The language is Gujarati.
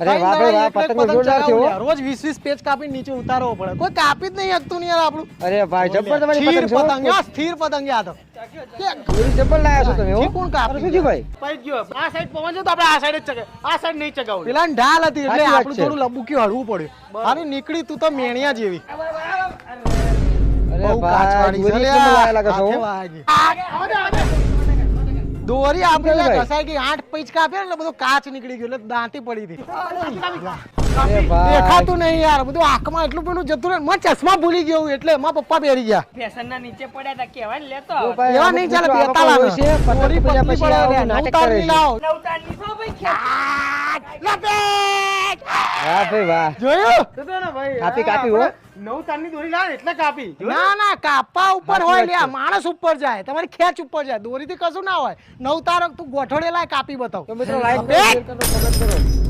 અરે વાહ ભાઈ વાહ પતંગ જોરદાર છે રોજ 20 20 પેજ કાપીને નીચે ઉતારવો પડે. કોઈ કાપી જ નહીં હકતું નહીં યાર આપણું. અરે ભાઈ જબ્બર તમારી પતંગ છે પતંગ આ સ્થિર પતંગ તો. પૂરી જબ્બર લાયા છો તમે હો. કોણ કાપી અરે શું ભાઈ? ભાઈ ગયો. આ સાઈડ પવન છે તો આપણે આ સાઈડ જ ચગે આ સાઈડ નહીં ચગાવું પેલા ઢાલ હતી એટલે આપણું છે. થોડું લબુક્યું હળવું પડ્યું. હારું નીકળી તું તો મેણિયા જેવી. અરે ભાઈ છે. કેમ આ. લાયા લાગે છો હાથે હો? દોરી આપણે લે ઘસાઈ ગઈ આઠ પૈચ કાપ્યા એટલે બધું કાચ નીકળી ગયું એટલે દાંતી પડી હતી. દેખાતું નહીં યાર બધું આંખમાં એટલું પેલું જતું રહે મને ચશ્મા ભૂલી ગયો એટલે મારા પપ્પા પહેરી ગયા. ફેશન ના નીચે પડ્યા તા કેવાય લેતો એવા નહીં ચાલે કોઈ હોય છે પતંગ પૂજા પછી નવતારની લાવ. નવતાર નવતારની છો ભાઈ ખેંચ. વાહ ભાઈ વાહ. જોયું? તો ને ભાઈ કાપી કાપી હો. નવ તારની દોરી લાવે એટલે કાપી. ના ના કાપા ઉપર હોય વાત માણસ ઉપર જાય તમારી ખેંચ ઉપર જાય દોરીથી કશું ના હોય. નવ તારક તું ગોઠોડેલા કાપી બતાવ. તો મિત્રો લાઈક કરો બે. શેર કરો કમેન્ટ કરો.